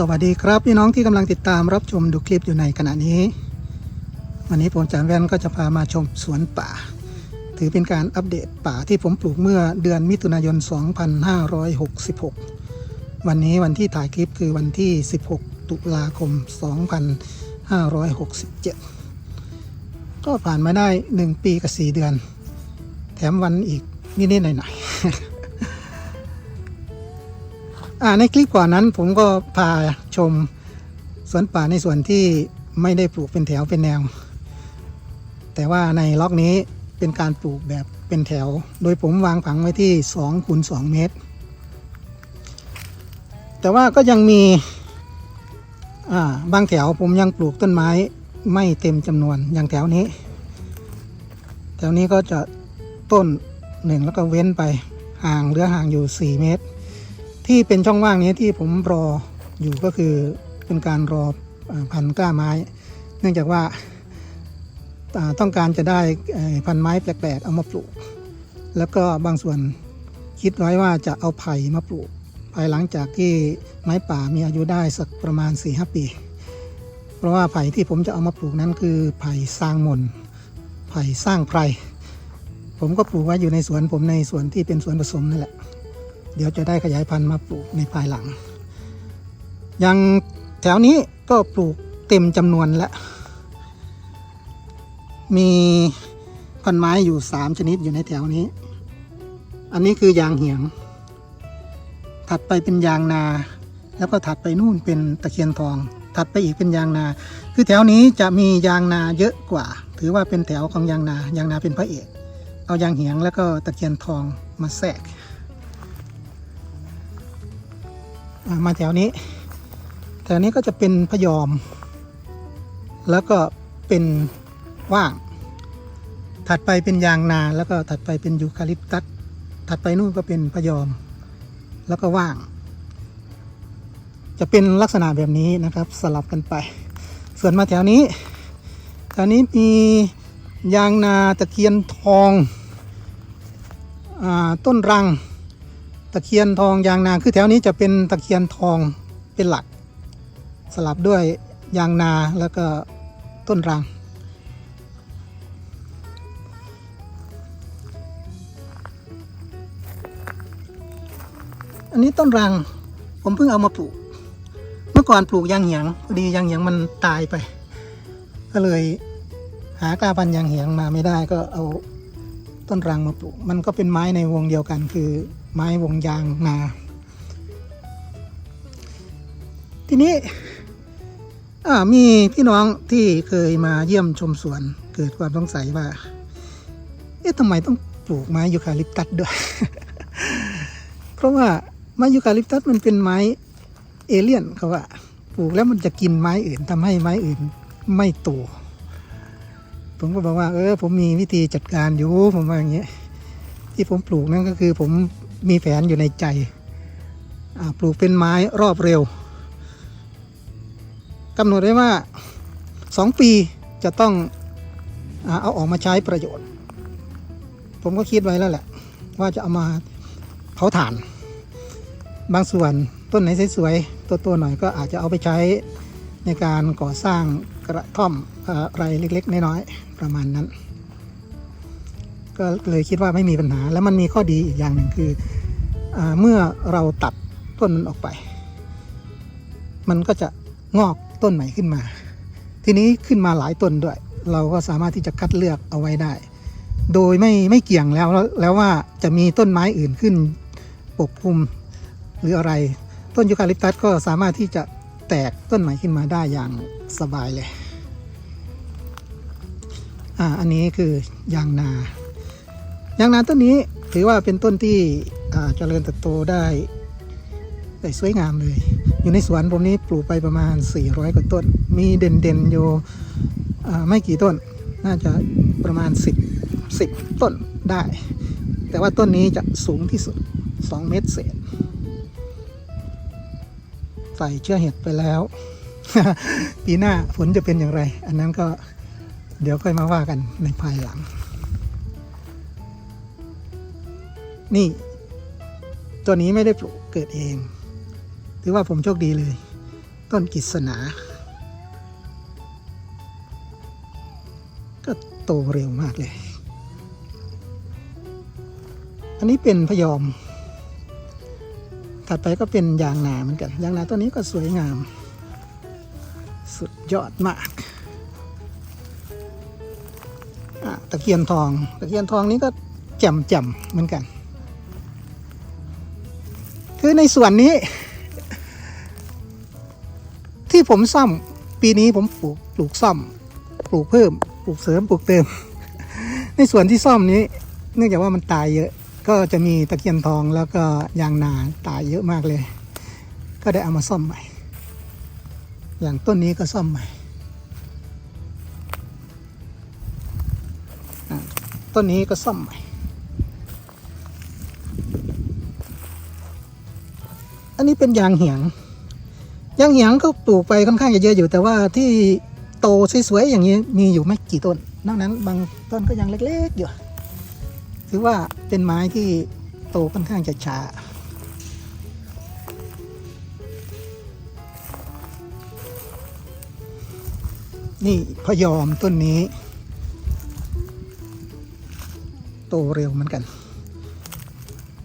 สวัสดีครับพี่น้องที่กำลังติดตามรับชมดูคลิปอยู่ในขณะนี้ วันนี้ผมจานแว่นก็จะพามาชมสวนป่า ถือเป็นการอัปเดตป่าที่ผมปลูกเมื่อเดือนมิถุนายน 2566 วันนี้วันที่ถ่ายคลิปคือวันที่ 16 ตุลาคม 2567 ก็ผ่านมาได้ 1 ปีกับ 4 เดือน แถมวันอีกนิดๆหน่อยๆ อ่าในคลิปก่อนนั้นผมก็พาชมสวนป่าในส่วนที่ไม่ได้ปลูกเป็นแถวเป็นแนว แต่ว่าในล็อกนี้เป็นการปลูกแบบเป็นแถว โดยผมวางผังไว้ที่2คูณ2เมตร แต่ว่าก็ยังมีบางแถวผมยังปลูกต้นไม้ไม่เต็มจำนวนอย่างแถวนี้ แถวนี้ก็จะต้นหนึ่งแล้วก็เว้นไปห่างเหลือห่างอยู่ 4 เมตร ที่เป็นช่องว่างนี้ที่ผมรออยู่ก็คือเป็นการรอพันกล้าไม้ เนื่องจากว่าต้องการจะได้พันไม้แปลกๆเอามาปลูก แล้วก็บางส่วนคิดไว้ว่าจะเอาไผ่มาปลูก ภายหลังจากที่ไม้ป่ามีอายุได้สักประมาณ 4-5 ปี เพราะว่าไผ่ที่ผมจะเอามาปลูกนั้นคือไผ่สร้างมนไผ่สร้างไพรผมก็ปลูกไว้อยู่ในสวนผมในสวนที่เป็นสวนผสมนั่นแหละ เดี๋ยวจะได้ขยายพันธุ์มาปลูกในภายหลังย่างแถวนี้ก็ปลูกเต็มจำนวนแล้ว มีพันไม้อยู่ 3 ชนิดอยู่ในแถวนี้ อันนี้คือยางเหียง ถัดไปเป็นยางนา แล้วก็ถัดไปนู่นเป็นตะเคียนทอง ถัดไปอีกเป็นยางนา คือแถวนี้จะมียางนาเยอะกว่า ถือว่าเป็นแถวของยางนา ยางนาเป็นพระเอก เอายางเหียงแล้วก็ตะเคียนทองมาแทรก มาแถวนี้ แถวนี้ก็จะเป็นพยอม แล้วก็เป็นว่าง ถัดไปเป็นยางนา แล้วก็ถัดไปเป็นยูคาลิปตัส ถัดไปนู่นก็เป็นพยอม แล้วก็ว่าง จะเป็นลักษณะแบบนี้นะครับสลับกันไป ส่วนมาแถวนี้ แถวนี้มียางนาตะเคียนทองอาต้นรัง ตะเคียนทองยางนาคือแถวนี้จะเป็นตะเคียนทองเป็นหลัก สลับด้วยยางนาแล้วก็ต้นรัง อันนี้ต้นรังผมเพิ่งเอามาปลูก เมื่อก่อนปลูกยางเหียงพอดียางเหียงมันตายไป ก็เลยหากาพันยางเหียงมาไม่ได้ก็เอาต้นรังมาปลูก มันก็เป็นไม้ในวงเดียวกันคือ ไม้วงยางนา ทีนี้มีพี่น้องที่เคยมาเยี่ยมชมสวน เกิดความสงสัยว่า เอ๊ะทำไมต้องปลูกไม้ยูคาลิปตัสด้วย เพราะว่าไม้ยูคาลิปตัสมันเป็นไม้เอเลี่ยนเขาว่าปลูกแล้วมันจะกินไม้อื่นทำให้ไม้อื่นไม่โตผมก็บอกว่า เออ ผมมีวิธีจัดการอยู่ผมว่าอย่างเงี้ยที่ผมปลูกนั่นก็คือผม มีแผนอยู่ในใจ ปลูกเป็นไม้รอบเร็วกำหนดไว้ว่าสองปีจะต้องอเอาออกมาใช้ประโยชน์ ผมก็คิดไว้แล้วแหละ ว่าจะเอามาเผาถ่าน บางส่วนต้นไหนสวยๆตัวๆหน่อยก็อาจจะเอาไปใช้ในการก่อสร้างกระท่อมอะไรเล็กๆ น้อยๆประมาณนั้น ก็เลยคิดว่าไม่มีปัญหา แล้วมันมีข้อดีอีกอย่างหนึ่งคืออเมื่อเราตัดต้นมันออกไป มันก็จะงอกต้นใหม่ขึ้นมา ทีนี้ขึ้นมาหลายต้นด้วย เราก็สามารถที่จะคัดเลือกเอาไว้ได้ โดยไม่ไม่เกี่ยงแล้วแล้วว่าจะมีต้นไม้อื่นขึ้นปกคลุมหรืออะไร ต้นยูคาลิปตัสก็สามารถที่จะแตกต้นใหม่ขึ้นมาได้อย่างสบายเลย อ่า อันนี้คือยางนา ยางนาต้นนี้ถือว่าเป็นต้นที่เจริญเติบโตได้ได้สวยงามเลย อยู่ในสวนผมนี้ปลูกไปประมาณ 400 กว่าต้น มีเด่นๆอยู่ไม่กี่ต้น น่าจะประมาณ 10 10 ต้นได้ แต่ว่าต้นนี้จะสูงที่สุด 2 เมตรเศษ ใส่เชื้อเห็ดไปแล้ว ปีหน้าฝนจะเป็นอย่างไร อันนั้นก็เดี๋ยวค่อยมาว่ากันในภายหลัง นี่ ตัวนี้ไม่ได้ปลูกเกิดเอง ถือว่าผมโชคดีเลย ต้นกิษณาก็โตเร็วมากเลย อันนี้เป็นพยอม ถัดไปก็เป็นยางนาเหมือนกัน ยางนาต้นนี้ก็สวยงาม สุดยอดมากะตะเคียนทอง ตะเคียนทองนี้ก็แจ่มแจ่มๆเหมือนกัน คือในส่วนนี้ ที่ผมซ่อมปีนี้ผมปลูกปลูกซ่อม ปลูกเพิ่ม ปลูกเสริมปลูกเติม ในส่วนที่ซ่อมนี้ เนื่องจากว่ามันตายเยอะ ก็จะมีตะเคียนทองแล้วก็ยางนาตายเยอะมากเลย ก็ได้เอามาซ่อมใหม่ อย่างต้นนี้ก็ซ่อมใหม่ต้นนี้ก็ซ่อมใหม่ อันนี้เป็นยางเหียง ยางเหียงก็ปลูกไปค่อนข้างจะเยอะอยู่ แต่ว่าที่โตสวยๆอย่างนี้มีอยู่ไม่กี่ต้น นอกนั้นบางต้นก็ยังเล็กๆอยู่ถือว่าเป็นไม้ที่โตค่อนข้างจะช้านี่พยอมต้นนี้ โตเร็วเหมือนกัน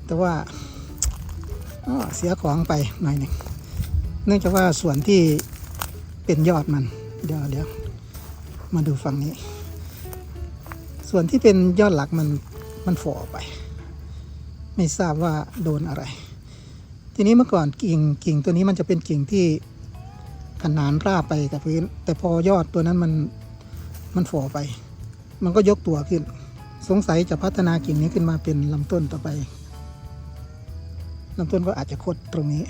แต่ว่า เสียของไปหน่อยหนึ่งเนื่องจากว่าส่วนที่เป็นยอดมัน เดี๋ยวเดี๋ยวมาดูฝั่งนี้ ส่วนที่เป็นยอดหลักมันมันฝ่อไป ไม่ทราบว่าโดนอะไร ทีนี้เมื่อก่อนกิ่งกิ่งตัวนี้มันจะเป็นกิ่งที่ขนานราบไปกับพื้น แต่พอยอดตัวนั้นมันมันฝ่อไป มันก็ยกตัวขึ้น สงสัยจะพัฒนากิ่งนี้ขึ้นมาเป็นลำต้นต่อไป ลำต้นก็อาจจะคดตรงนี้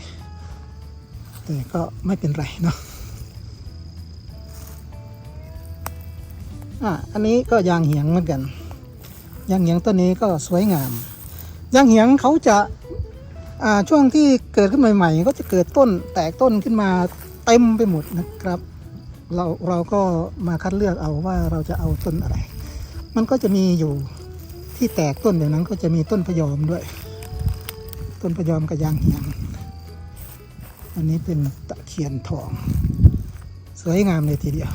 แต่ก็ไม่เป็นไรเนาะอะอันนี้ก็ยางเหียงเหมือนกัน ยางเหียงต้นนี้ก็สวยงาม ยางเหียงเขาจะอ่าช่วงที่เกิดขึ้นใหม่ ๆ ก็จะเกิดต้นแตกต้นขึ้นมาเต็มไปหมดนะครับ เราเราก็มาคัดเลือกเอาว่าเราจะเอาต้นอะไร มันก็จะมีอยู่ที่แตกต้นอย่างนั้นก็จะมีต้นพยอมด้วย ต้นพะยอมกับยางเหียงอันนี้เป็นตะเคียนทอง สวยงามเลยทีเดียว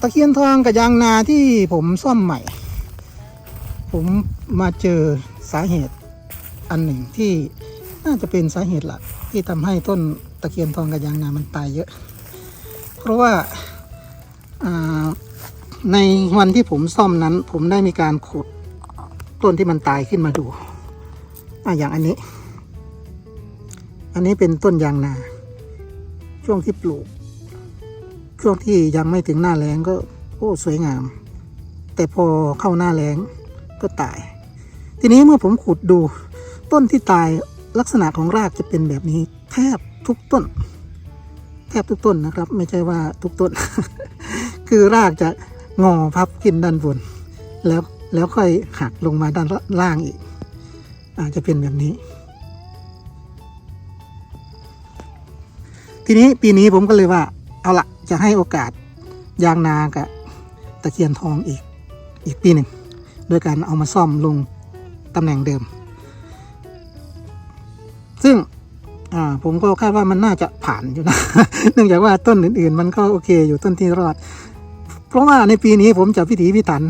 ตะเคียนทองกับยางนาที่ผมซ่อมใหม่ ผมมาเจอสาเหตุอันหนึ่งที่น่าจะเป็นสาเหตุหลักที่ทำให้ต้นตะเคียนทองกับยางนามันตายเยอะ เพราะว่า ในวันที่ผมซ่อมนั้น ผมได้มีการขุดต้นที่มันตายขึ้นมาดูอะอย่างอันนี้ อันนี้เป็นต้นยางนา ช่วงที่ปลูก ช่วงที่ยังไม่ถึงหน้าแล้งก็โอ้สวยงาม แต่พอเข้าหน้าแล้งก็ตาย ทีนี้เมื่อผมขุดดูต้นที่ตายลักษณะของรากจะเป็นแบบนี้ แทบทุกต้น แทบทุกต้นนะครับ ไม่ใช่ว่าทุกต้น คือรากจะ งอพับขึ้นด้านบน แล้วแล้วค่อยหักลงมาด้านล่างอีก อาจจะเป็นแบบนี้ ทีนี้ปีนี้ผมก็เลยว่า เอาละจะให้โอกาสยางนากับตะเคียนทองอีก อีกปีหนึ่งโดยการเอามาซ่อมลงตำแหน่งเดิม ซึ่งผมก็คาดว่ามันน่าจะผ่านอยู่นะ เนื่องจากว่าต้นอื่นๆ มันก็โอเคอยู่ต้นที่รอด เพราะว่าในปีนี้ผมจะพิถีพิถัน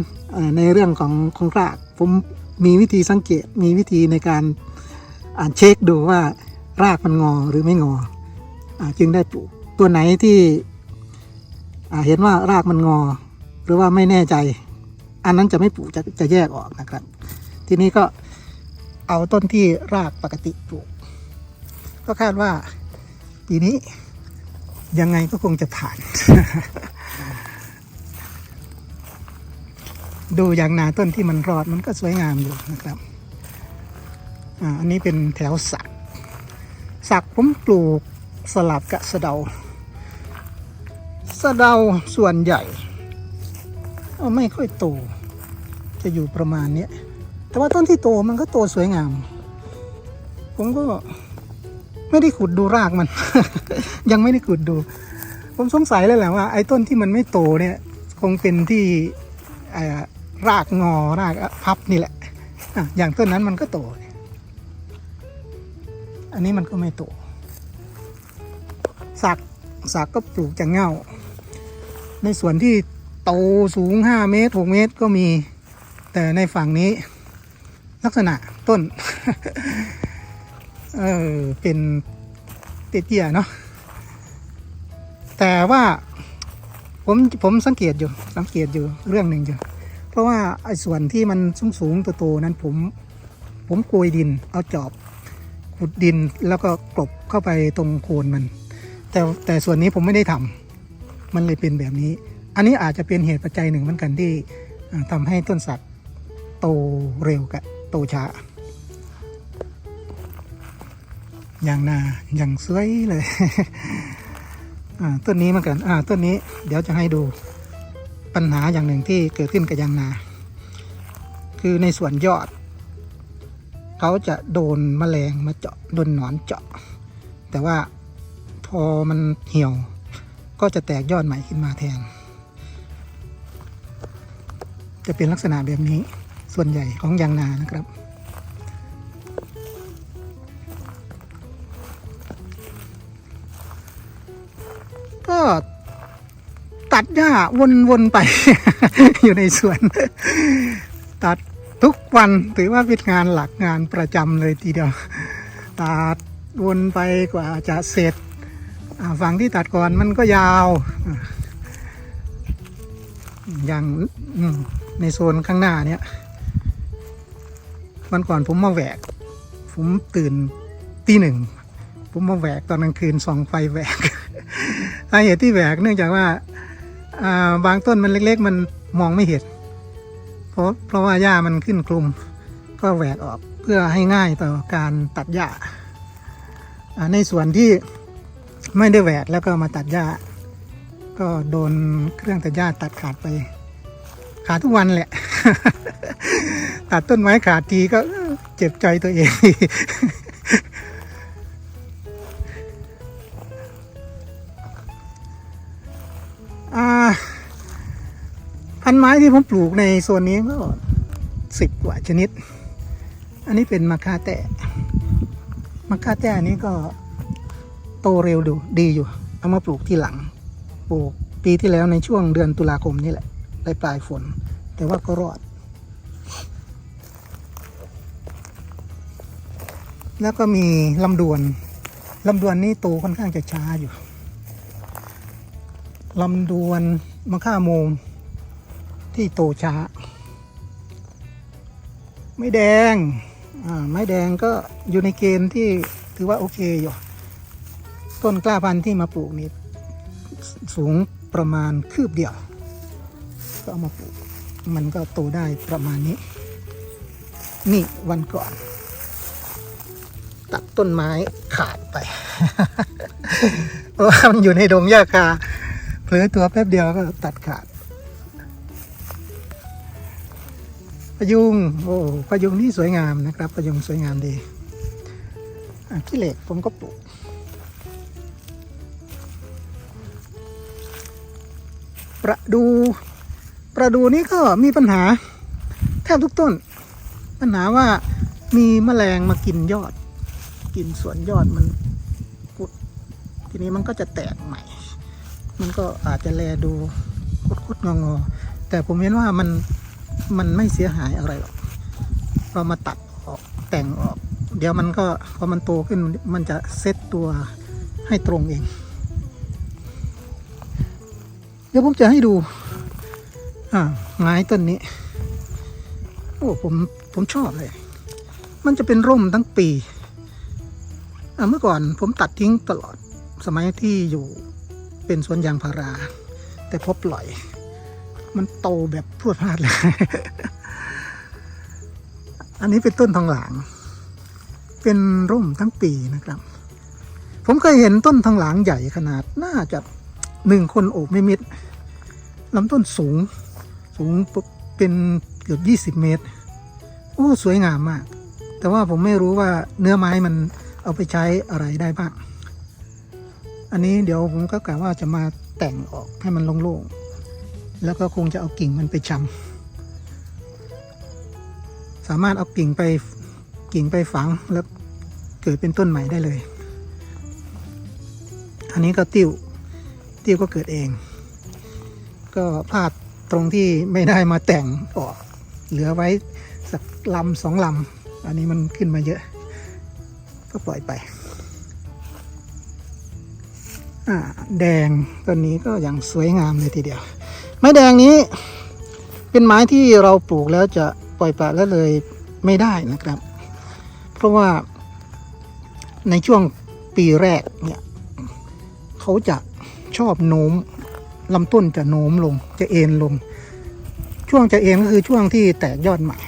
ในเรื่องของของรากผมมีวิธีสังเกตมีวิธีในการอ่านเช็คดูว่ารากมันงอหรือไม่งออจึงได้ปลูกตัวไหนที่เห็นว่ารากมันงอ หรือว่าไม่แน่ใจ อันนั้นจะไม่ปลูกจะจะแยกออกนะครับ ทีนี้ก็เอาต้นที่รากปกติปลูก ก็คาดว่าปีนี้ยังไงก็คงจะผ่าน ดูอย่างนาต้นที่มันรอดมันก็สวยงามอยู่นะครับอ่าอันนี้เป็นแถวสัก สักผมปลูกสลับกับสะเดา สะเดาส่วนใหญ่ไม่ค่อยโต จะอยู่ประมาณนี้ แต่ว่าต้นที่โตมันก็โตสวยงาม ผมก็ไม่ได้ขุดดูรากมัน ยังไม่ได้ขุดดู ผมสงสัยเลยแหละว่าไอ้ต้นที่มันไม่โตเนี่ย คงเป็นที่อ่า รากงอรากพับนี่แหละอย่างต้นนั้นมันก็โต อันนี้มันก็ไม่โตสักสักก็ปลูกจากเง้าในส่วนที่โตสูง 5 เมตร 6 เมตรก็มี แต่ในฝั่งนี้ ลักษณะต้น เออเป็นเตี้ยๆเนาะแต่ว่าผมผมสังเกตอยู่สังเกตอยู่เรื่องหนึ่งอยู่ เพราะว่าไอ้ส่วนที่มันสูงสูงๆโตๆนั้นผมผมโกยดินเอาจอบขุดดินแล้วก็กลบเข้าไปตรงโคนมัน แต่แต่ส่วนนี้ผมไม่ได้ทำมันเลยเป็นแบบนี้ อันนี้อาจจะเป็นเหตุปัจจัยหนึ่งเหมือนกันที่อ่าทำให้ต้นสักโตเร็วกับโตช้าอย่างนาอย่างสวยเลยต้นนี้เหมือนกันต้นนี้เดี๋ยวจะให้ดู ปัญหาอย่างหนึ่งที่เกิดขึ้นกับยางนา คือในส่วนยอด เขาจะโดนแมลงมาเจาะโดนหนอนเจาะ แต่ว่าพอมันเหี่ยว ก็จะแตกยอดใหม่ขึ้นมาแทน จะเป็นลักษณะแบบนี้ส่วนใหญ่ของยางนานะครับ หญ้าวนๆไป อยู่ในสวน ตัดทุกวันถือว่าเป็นงานหลักงานประจำเลยทีเดียว ตัดวนไปกว่าจะเสร็จฝั่งที่ตัดก่อนมันก็ยาว อย่างในโซนข้างหน้าเนี่ยวันก่อนผมมาแหวก ผมตื่นตีหนึ่ง ผมมาแหวกตอนกลางคืนส่องไฟแหวกสาเหตุที่แหวกเนื่องจากว่า บางต้นมันเล็ก ๆ มันมองไม่เห็น เพราะเพราะว่าหญ้ามันขึ้นคลุม ก็แหวกออกเพื่อให้ง่ายต่อการตัดหญ้าในส่วนที่ไม่ได้แหวกแล้วก็มาตัดหญ้า ก็โดนเครื่องตัดหญ้าตัดขาดไป ขาดทุกวันแหละ ตัดต้นไม้ขาดทีก็เจ็บใจตัวเอง พันไม้ที่ผมปลูกในโซนนี้ก็สิบกว่าชนิด อันนี้เป็นมะค่าแต้มะค่าแต้อันนี้ก็โตเร็วดูดีอยู่ เอามาปลูกที่หลัง ปลูกปีที่แล้วในช่วงเดือนตุลาคมนี่แหละปลายปลายฝน แต่ว่าก็รอด แล้วก็มีลำดวนลำดวนนี่โตค่อนข้างจะช้าอยู่ ลำดวนมะค่าโมงที่โตช้า ไม่แดงอ่าไม่แดงก็อยู่ในเกณฑ์ที่ถือว่าโอเคอยู่ ต้นกล้าพันธุ์ที่มาปลูกนี่สูงประมาณคืบเดียว ก็เอามาปลูก มันก็โตได้ประมาณนี้ นี่วันก่อน ตัดต้นไม้ขาดไป เพราะว่ามันอยู่ในดงหญ้าคา อตัวแป๊บเดียวก็ตัดขาดพยุงโอ้พยุงนี่สวยงามนะครับพยุงสวยงามดีขี้เหล็กผมก็ปลูกประดูประดูนี่ก็มีปัญหาแทบทุกต้น ปัญหาว่ามีแมลงมากินยอด กินส่วนยอดมันกุดทีนี้มันก็จะแตกใหม่ มันก็อาจจะแลดูคุดๆงอๆแต่ผมเห็นว่ามันมันไม่เสียหายอะไรหรอกเรามาตัดออกแต่งออก เดี๋ยวมันก็พอมันโตขึ้นมันจะเซตตัวให้ตรงเอง เดี๋ยวผมจะให้ดู อ่าไม้ต้นนี้ โอ้ผมผมชอบเลย มันจะเป็นร่มทั้งปีอ่าเมื่อก่อนผมตัดทิ้งตลอดสมัยที่อยู่ เป็นสวนยางพารา แต่พอปล่อย มันโตแบบพรวดพลาดเลย อันนี้เป็นต้นทองหลาง เป็นร่มทั้งปีนะครับ ผมเคยเห็นต้นทองหลางใหญ่ขนาดน่าจะหนึ่งคนโอบไม่มิดลำต้นสูงสูงเป็นเกือบยี่สิบเมตร โอ้ สวยงามมาก แต่ว่าผมไม่รู้ว่าเนื้อไม้มันเอาไปใช้อะไรได้บ้าง อันนี้เดี๋ยวผมก็กะว่าจะมาแต่งออกให้มันโล่งๆ แล้วก็คงจะเอากิ่งมันไปชำสามารถเอากิ่งไปกิ่งไปฝังแล้วเกิดเป็นต้นใหม่ได้เลย อันนี้ก็ติ้ว ติ้วก็เกิดเอง ก็พลาดตรงที่ไม่ได้มาแต่งออก เหลือไว้สักลำสองลำ อันนี้มันขึ้นมาเยอะ ก็ปล่อยไป แดงต้นนี้ก็อย่างสวยงามเลยทีเดียว ไม้แดงนี้ เป็นไม้ที่เราปลูกแล้วจะปล่อยปละละเลยไม่ได้นะครับ เพราะว่าในช่วงปีแรกเนี่ยเขาจะชอบโน้มลำต้นจะโน้มลงจะเอ็นลง ช่วงจะเอ็นก็คือช่วงที่แตกยอดใหม่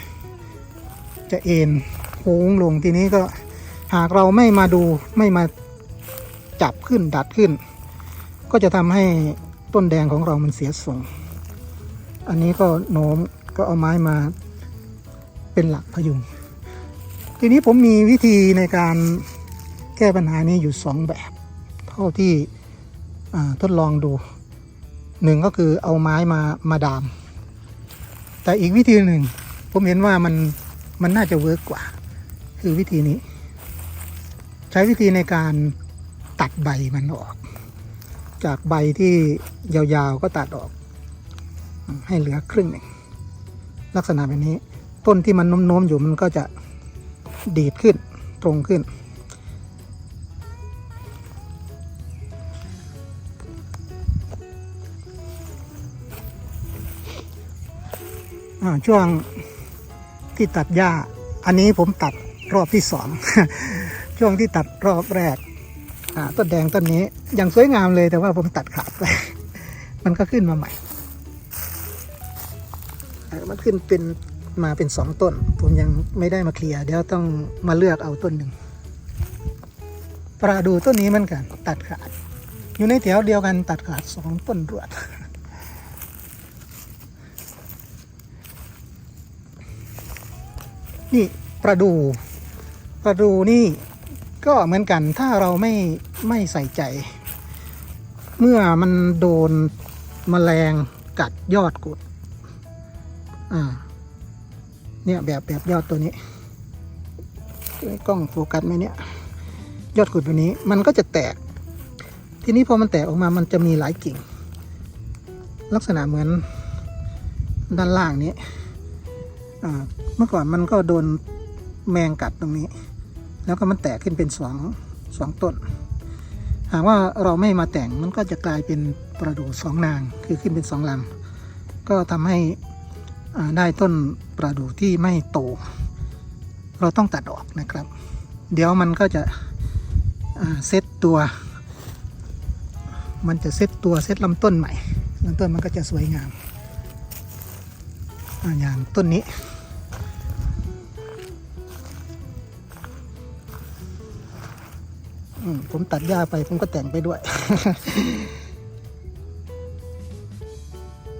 จะเอ็นโค้งลงทีนี้ก็หากเราไม่มาดูไม่มา จับขึ้นดัดขึ้น ก็จะทำให้ต้นแดงของเรามันเสียทรงอันนี้ก็โน้มก็เอาไม้มาเป็นหลักพยุง ทีนี้ผมมีวิธีในการแก้ปัญหานี้อยู่สองแบบ เท่าที่ทดลองดูหนึ่งก็คือเอาไม้มามาดาม แต่อีกวิธีหนึ่ง ผมเห็นว่ามันมันน่าจะเวิร์กกว่า คือวิธีนี้ ใช้วิธีในการ ตัดใบมันออก จากใบที่ยาวๆก็ตัดออก ให้เหลือครึ่งหนึ่งลักษณะแบบนี้ ต้นที่มันโน้มๆอยู่มันก็จะดีดขึ้นตรงขึ้น ช่วงที่ตัดหญ้า อันนี้ผมตัดรอบที่สอง ช่วงที่ตัดรอบแรก ต้นแดงต้นนี้ยังสวยงามเลยแต่ว่าผมตัดขาดไป มันก็ขึ้นมาใหม่ มันขึ้นเป็นมาเป็นสองต้น ผมยังไม่ได้มาเคลียร์เดี๋ยวต้องมาเลือกเอาต้นหนึ่งปลาดูต้นนี้เหมือนกัน ตัดขาด อยู่ในแถวเดียวกันตัดขาดสองต้นรวดนี่ประดูประดูนี่ก็เหมือนกันถ้าเราไม่ ไม่ใส่ใจ เมื่อมันโดนมแมลงกัดยอดกุด อ่า เนี่ยแบบแบบยอดตัวนี้กล้องโฟกัสไหมเนี่ย ยอดกุดตัวนี้มันก็จะแตก ทีนี้พอมันแตกออกมามันจะมีหลายกิ่ง ลักษณะเหมือนด้านล่างนี้ อ่า เมื่อก่อนมันก็โดนแมงกัดตรงนี้ แล้วก็มันแตกขึ้นเป็นสองสองต้น หากว่าเราไม่มาแต่งมันก็จะกลายเป็นประดู่สองนางคือขึ้นเป็นสองลำก็ทำให้ได้ต้นประดู่ที่ไม่โต เราต้องตัดออกนะครับ เดี๋ยวมันก็จะเซตตัว มันจะเซตตัวเซตลำต้นใหม่ลำต้นมันก็จะสวยงาม อย่างต้นนี้ ผมตัดหญ้าไปผมก็แต่งไปด้วย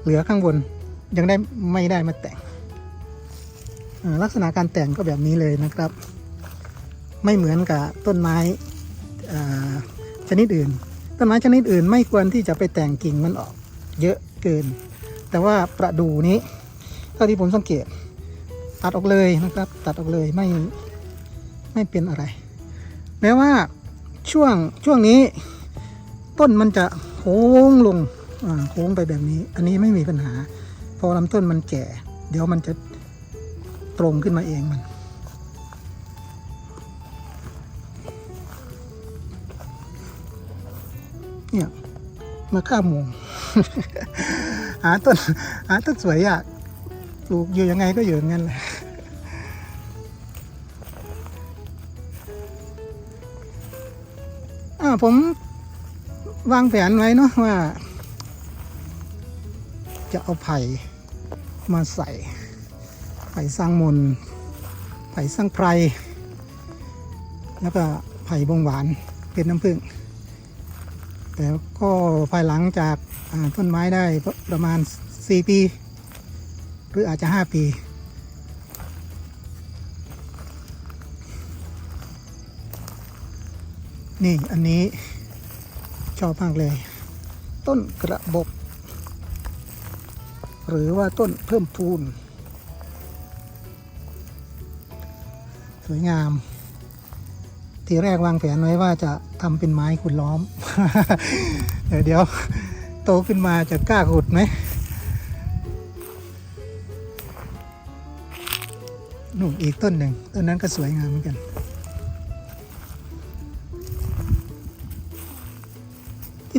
เหลือข้างบนยังได้ไม่ได้มาแต่งลักษณะการแต่งก็แบบนี้เลยนะครับ ไม่เหมือนกับต้นไม้ชนิดอื่น ต้นไม้ชนิดอื่นไม่ควรที่จะไปแต่งกิ่งมันออก เยอะเกิน แต่ว่าประดูนี้เท่าที่ผมสังเกต ตัดออกเลยนะครับ ตัดออกเลยไม่ไม่เป็นอะไรแม้ว่า ช่วงช่วงนี้ ต้นมันจะโค้งลงอ่าโค้งไปแบบนี้ อันนี้ไม่มีปัญหา พอลำต้นมันแก่ เดี๋ยวมันจะตรงขึ้นมาเองมัน เนี่ยมาข้ามมงหาต้นหาต้นสวยยากปลูกอยู่ยังไงก็อยู่อย่างนั้นแหละ ผมวางแผนไว้เนาะว่า จะเอาไผ่มาใส่ ไผ่สร้างมน ไผ่สร้างไพร แล้วก็ไผ่บงหวานเป็นน้ำผึ้งแต่ก็ภายหลังจากต้นไม้ได้ประมาณ 4 ปี หรืออาจจะ 5 ปี นี่อันนี้ชอบมากเลย ต้นกระบบ หรือว่าต้นเพิ่มพูน สวยงาม ทีแรกวางแผนไว้ว่าจะทำเป็นไม้ขุดล้อม เดี๋ยวเดี๋ยวโตขึ้นมาจะกล้าขุดไหมนู่นอีกต้นหนึ่งต้นนั้นก็สวยงามเหมือนกัน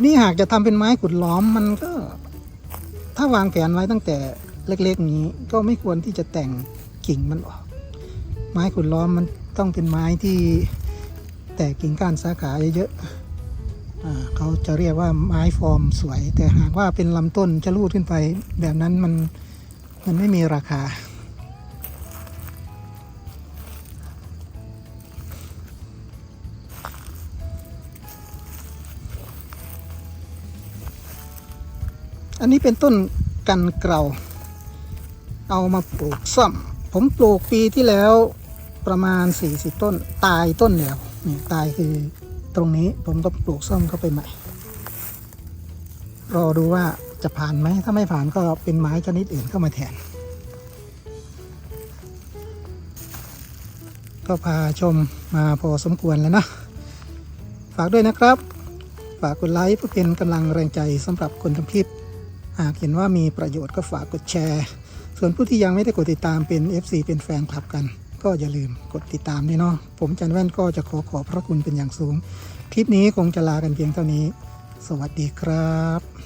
ทีนี้หากจะทำเป็นไม้ขุดล้อมมันก็ ถ้าวางแผนไว้ตั้งแต่เล็กๆนี้ก็ไม่ควรที่จะแต่งกิ่งมันออก ไม้ขุดล้อมมันต้องเป็นไม้ที่แตกกิ่งก้านสาขาเยอะๆเขาจะเรียกว่าไม้ฟอร์มสวย แต่หากว่าเป็นลำต้นจะรูดขึ้นไปแบบนั้นมันมันไม่มีราคา นี้เป็นต้นกันเกลาเอามาปลูกซ่อม ผมปลูกปีที่แล้วประมาณ 40 ต้นตายต้นเดียวนี่ตายคือตรงนี้ผมก็ปลูกซ่อมเข้าไปใหม่ รอดูว่าจะผ่านไหมถ้าไม่ผ่านก็เป็นไม้ชนิดอื่นเข้ามาแทน ก็พาชมมาพอสมควรแล้วนะ ฝากด้วยนะครับ ฝากกดไลค์เพื่อเป็นกำลังแรงใจสำหรับคนทำคลิป หากเห็นว่ามีประโยชน์ก็ฝากกดแชร์ ส่วนผู้ที่ยังไม่ได้กดติดตามเป็น FC เป็นแฟนคลับกัน ก็อย่าลืมกดติดตามด้วยเนาะผมจันแว่นก็จะขอขอบพระคุณเป็นอย่างสูง คลิปนี้คงจะลากันเพียงเท่านี้ สวัสดีครับ